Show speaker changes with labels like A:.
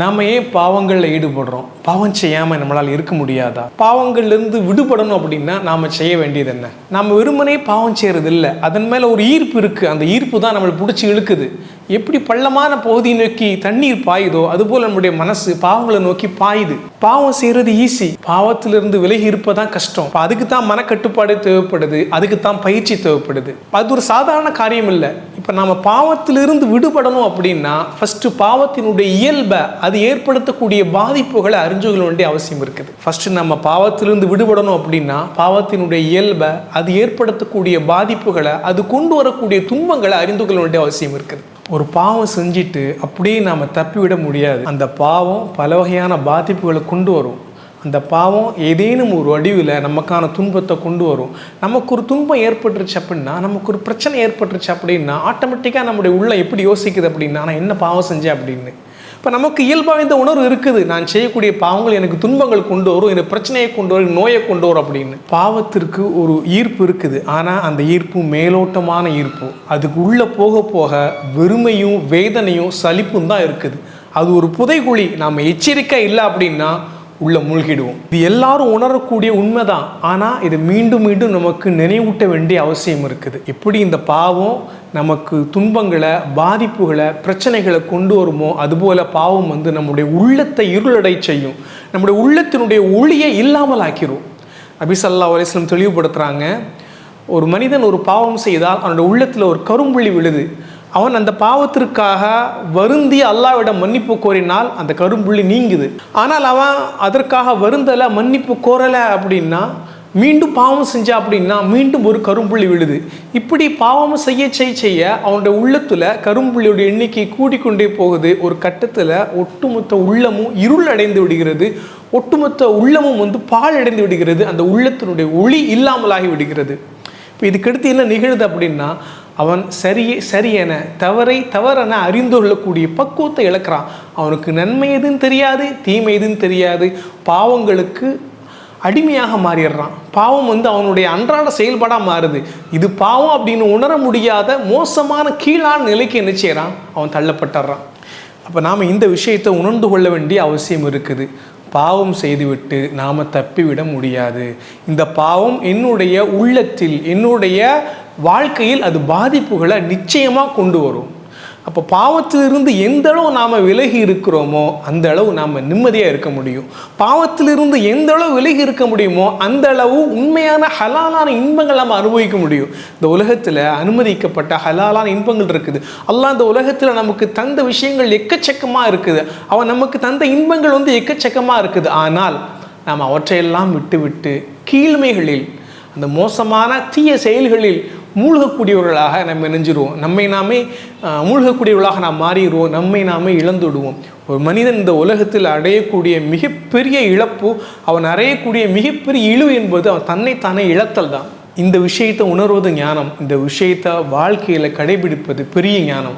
A: நாம ஏன் பாவங்களில் ஈடுபடுறோம்? பாவம் செய்யாமல் நம்மளால் இருக்க முடியாதா? பாவங்கள்லேருந்து விடுபடணும் அப்படின்னா நாம் செய்ய வேண்டியது என்ன? நம்ம வெறுமனே பாவம் செய்கிறது இல்லை அதன் மேலே ஒரு ஈர்ப்பு இருக்குது அந்த ஈர்ப்பு தான் நம்மளை பிடிச்சி இழுக்குது. எப்படி பள்ளமான பகுதியை நோக்கி தண்ணீர் பாயுதோ அதுபோல் நம்முடைய மனசு பாவங்களை நோக்கி பாயுது. பாவம் செய்கிறது ஈஸி பாவத்திலிருந்து விலகி இருப்பதான் கஷ்டம். அதுக்கு தான் மனக்கட்டுப்பாடு தேவைப்படுது. அதுக்கு தான் பயிற்சி தேவைப்படுது. அது ஒரு சாதாரண காரியம் இல்லை இப்போ நாம் பாவத்திலிருந்து விடுபடணும் அப்படின்னா ஃபஸ்ட்டு பாவத்தினுடைய இயல்பை அது ஏற்படுத்தக்கூடிய பாதிப்புகளை அறிஞ்சுக்க வேண்டிய அவசியம் இருக்குது. ஃபஸ்ட்டு நம்ம பாவத்திலிருந்து விடுபடணும் அப்படின்னா பாவத்தினுடைய இயல்பை அது ஏற்படுத்தக்கூடிய பாதிப்புகளை அது கொண்டு வரக்கூடிய துன்பங்களை அறிந்து கொள்ள வேண்டிய அவசியம் இருக்குது. ஒரு பாவம் செஞ்சுட்டு அப்படியே நாம் தப்பிவிட முடியாது. அந்த பாவம் பல வகையான பாதிப்புகளை கொண்டு வரும். அந்த பாவம் ஏதேனும் ஒரு வடிவில் நமக்கான துன்பத்தை கொண்டு வரும். நமக்கு ஒரு துன்பம் ஏற்பட்டுருச்சு அப்படின்னா நமக்கு ஒரு பிரச்சனை ஏற்பட்டுருச்சு அப்படின்னா ஆட்டோமேட்டிக்காக நம்முடைய உள்ள எப்படி யோசிக்குது அப்படின்னா நான் என்ன பாவம் செஞ்சேன்? அப்படின்னு. இப்போ நமக்கு இயல்பாக இந்த உணர்வு இருக்குது. நான் செய்யக்கூடிய பாவங்கள் எனக்கு துன்பங்கள் கொண்டு வரும் எனக்கு பிரச்சனையை கொண்டு வரும் நோயை கொண்டு வரும் அப்படின்னு. பாவத்திற்கு ஒரு ஈர்ப்பு இருக்குது. ஆனால் அந்த ஈர்ப்பு மேலோட்டமான ஈர்ப்பு. அதுக்கு உள்ளே போக போக வெறுமையும் வேதனையும் சலிப்பும் தான் இருக்குது. அது ஒரு புதைகுழி. நாம் எச்சரிக்கை இல்லை அப்படின்னா உள்ளே மூழ்கிடுவோம். இது எல்லாரும் உணரக்கூடிய உண்மைதான். ஆனால் இது மீண்டும் மீண்டும் நமக்கு நினைவூட்ட வேண்டிய அவசியம் இருக்குது. எப்படி இந்த பாவம் நமக்கு துன்பங்களை பாதிப்புகளை பிரச்சனைகளை கொண்டு வருமோ அதுபோல பாவம் வந்து நம்முடைய உள்ளத்தை இருளடை செய்யும். நம்முடைய உள்ளத்தினுடைய ஒளியை இல்லாமல் ஆக்கிரும் அபிசல்லா அலிஸ்லம் தெளிவுபடுத்துகிறாங்க ஒரு மனிதன் ஒரு பாவம் செய்தால் அவனுடைய உள்ளத்தில் ஒரு கரும்புள்ளி விழுது. அவன் அந்த பாவத்திற்காக வருந்தி அல்லாவிடம் மன்னிப்பு கோரினால் அந்த கரும்புள்ளி நீங்குது. ஆனால் அவன் அதற்காக வருந்தலை மன்னிப்பு கோரலை அப்படின்னா மீண்டும் பாவம் செஞ்சா அப்படின்னா மீண்டும் ஒரு கரும்புள்ளி விழுது. இப்படி பாவம் செய்ய செய்ய செய்ய அவனுடைய உள்ளத்தில் கரும்புள்ளியோட எண்ணிக்கை கூடிக்கொண்டே போகுது. ஒரு கட்டத்தில் ஒட்டுமொத்த உள்ளமும் இருள் அடைந்து விடுகிறது. ஒட்டுமொத்த உள்ளமும் வந்து பால் அடைந்து விடுகிறது. அந்த உள்ளத்தினுடைய ஒளி இல்லாமலாகி விடுகிறது. இப்போ இதுக்கடுத்து என்ன நிகழுது அப்படின்னா அவன் சரியே சரியென தவறை தவறென அறிந்து கொள்ளக்கூடிய பக்குவத்தை இழக்கிறான். அவனுக்கு நன்மை எதுன்னு தெரியாது தீமை எதுன்னு தெரியாது. பாவங்களுக்கு அடிமையாக மாறிடுறான். பாவம் வந்து அவனுடைய அன்றாட செயல்பாடாக மாறுது. இது பாவம் அப்படின்னு உணர முடியாத மோசமான கீழான நிலைக்கு என்ன செய்கிறான் அவன் தள்ளப்பட்டுறான். அப்போ நாம் இந்த விஷயத்தை உணர்ந்து கொள்ள வேண்டிய அவசியம் இருக்குது. பாவம் செய்துவிட்டு நாம் தப்பிவிட முடியாது. இந்த பாவம் என்னுடைய உள்ளத்தில் என்னுடைய வாழ்க்கையில் அது பாதிப்புகளை நிச்சயமாக கொண்டு வரும். அப்போ பாவத்திலிருந்து எந்த அளவு நாம் விலகி இருக்கிறோமோ அந்த அளவு நாம் நிம்மதியாக இருக்க முடியும். பாவத்திலிருந்து எந்த அளவு விலகி இருக்க முடியுமோ அந்த அளவு உண்மையான ஹலாலான இன்பங்கள் நம்ம அனுபவிக்க முடியும். இந்த உலகத்தில் அனுமதிக்கப்பட்ட ஹலாலான இன்பங்கள் இருக்குது. அல்லாஹ் இந்த உலகத்தில் நமக்கு தந்த விஷயங்கள் எக்கச்சக்கமாக இருக்குது. அவன் நமக்கு தந்த இன்பங்கள் வந்து எக்கச்சக்கமாக இருக்குது. ஆனால் நாம் அவற்றையெல்லாம் விட்டுவிட்டு கீழ்மைகளில் அந்த மோசமான தீய செயல்களில் மூழ்கக்கூடியவர்களாக நம்ம இணைஞ்சிருவோம் நம்மை நாமே மூழ்கக்கூடியவர்களாக நாம் மாறிடுவோம். நம்மை நாமே இழந்து விடுவோம் ஒரு மனிதன் இந்த உலகத்தில் அடையக்கூடிய மிகப்பெரிய இழப்பு அவன் அடையக்கூடிய மிகப்பெரிய இழிவு என்பது அவன் தன்னைத்தானே இழத்தல் தான். இந்த விஷயத்தை உணர்வது ஞானம். இந்த விஷயத்தை வாழ்க்கையில் கடைபிடிப்பது பெரிய ஞானம்.